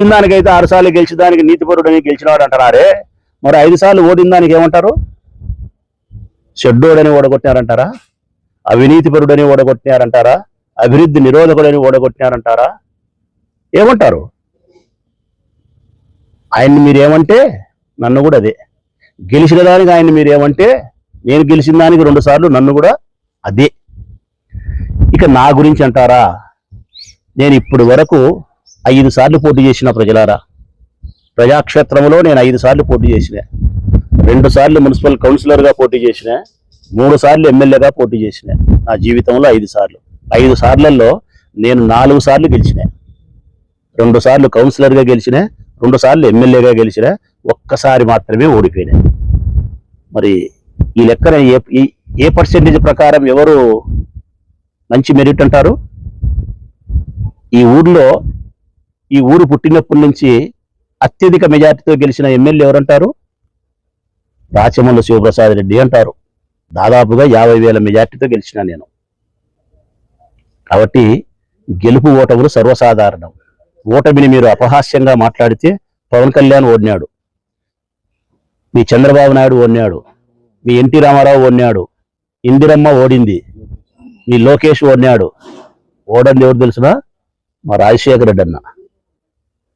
ఓడిన దానికైతే ఆరు సార్లు గెలిచిన దానికి నీతిపరుడని గెలిచినవాడు అంటారే మరి ఐదు సార్లు ఓడిన దానికి ఏమంటారు? షెడ్డోడని ఓడగొట్టినారంటారా? అవినీతిపరుడని ఓడగొట్టినారంటారా? అభివృద్ధి నిరోధకుడని ఓడగొట్టినారంటారా? ఏమంటారు? ఆయన్ని మీరేమంటే? నన్ను కూడా అదే. గెలిచిన దానికి ఆయన్ని మీరేమంటే? నేను గెలిచిన దానికి రెండు సార్లు నన్ను కూడా అదే. ఇక నా గురించి అంటారా? నేను ఇప్పుడు వరకు ఐదు సార్లు పోటీ చేసిన ప్రజలారా? ప్రజాక్షేత్రంలో నేను ఐదు సార్లు పోటీ చేసిన. రెండు సార్లు మున్సిపల్ కౌన్సిలర్గా పోటీ చేసిన. మూడు సార్లు ఎమ్మెల్యేగా పోటీ చేసిన. నా జీవితంలో ఐదు సార్లు. ఐదు సార్లలో నేను నాలుగు సార్లు గెలిచిన. రెండు సార్లు కౌన్సిలర్గా గెలిచిన రెండు సార్లు ఎమ్మెల్యేగా గెలిచిన ఒక్కసారి మాత్రమే ఓడిపోయినా. మరి ఈ లెక్కన ఏ ఈ- ఏ పర్సెంటేజ్ ప్రకారం ఎవరు మంచి మెరిట్ అంటారు? ఈ ఊర్లో ఈ ఊరు పుట్టినప్పటి నుంచి అత్యధిక మెజార్టీతో గెలిచిన ఎమ్మెల్యే ఎవరంటారు? రాచమల్ల శివప్రసాద్ రెడ్డి అంటారు. దాదాపుగా యాభై వేల మెజార్టీతో గెలిచిన నేను. కాబట్టి గెలుపు ఓటములు సర్వసాధారణం. ఓటమిని మీరు అపహాస్యంగా మాట్లాడితే పవన్ కళ్యాణ్ ఓడినాడు. మీ చంద్రబాబు నాయుడు ఓడినాడు. మీ ఎన్టీ రామారావు ఓడినాడు. ఇందిరమ్మ ఓడింది. మీ లోకేష్ ఓడినాడు. ఓడంది ఎవరు తెలుసునా? మా రాజశేఖర రెడ్డి అన్న.